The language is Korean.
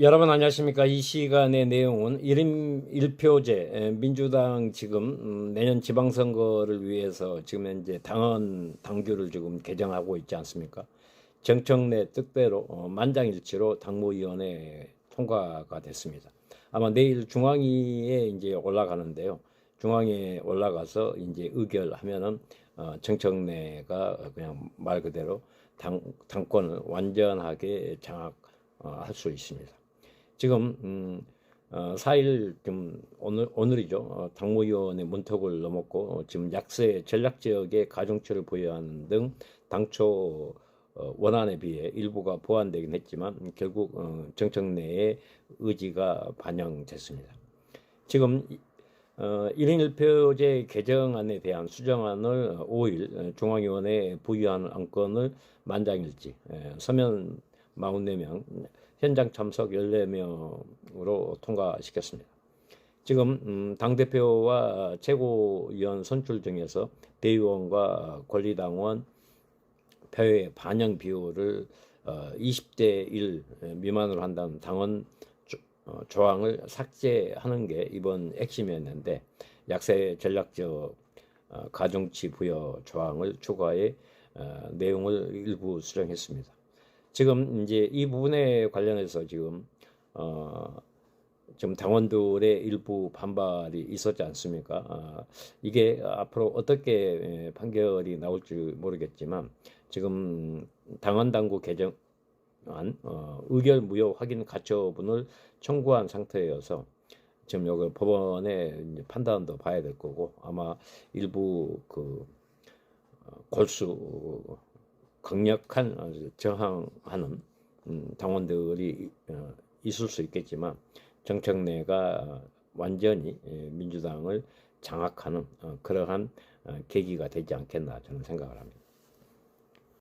여러분 안녕하십니까? 이 시간의 내용은 1인 1표제 에, 민주당 지금 음, 내년 지방선거를 위해서 지금 현재 당헌 당규를 지금 개정하고 있지 않습니까? 정청래 뜻대로 어, 만장일치로 당무위원회 통과가 됐습니다. 아마 내일 중앙위에 이제 올라가는데요. 중앙위에 올라가서 이제 의결하면은 어, 정청래가 그냥 말 그대로 당, 당권을 완전하게 장악할 수 있습니다. 지금 음, 어, 4일 좀 오늘 오늘이죠. 어, 당무 위원회 문턱을 넘었고 어, 지금 약세 전략 지역에 가중치를 부여하는 등 당초 어, 원안에 비해 일부가 보완되긴 했지만 음, 결국 어, 정청래의 의지가 반영됐습니다. 지금 이- 어, 1인 1표제 개정안에 대한 수정안을 5일 중앙위원회에 부의하는 안건을 만장일치 에, 서면 44명 현장 참석 14명으로 통과시켰습니다. 지금 음, 당대표와 최고위원 선출 등에서 대의원과 권리당원 표의 반영 비율을 어, 20대 1 미만으로 한다는 당원 조, 어, 조항을 삭제하는 게 이번 핵심이었는데 약세 전략적 어, 가중치 부여 조항을 추가해 어, 내용을 일부 수정했습니다. 지금 이제 이 부분에 관련해서 지금 어, 지금 당원들의 일부 반발이 있었지 않습니까? 아, 이게 앞으로 어떻게 에, 판결이 나올지 모르겠지만 지금 당원 당구 개정 안 어, 의결 무효 확인 가처분을 청구한 상태여서 지금 여기 법원의 판단도 봐야 될 거고 아마 일부 그 어, 골수 강력한 어, 저항하는 음, 당원들이 어, 있을 수 있겠지만 정청래가 어, 완전히 예, 민주당을 장악하는 어, 그러한 어, 계기가 되지 않겠나 저는 생각을 합니다.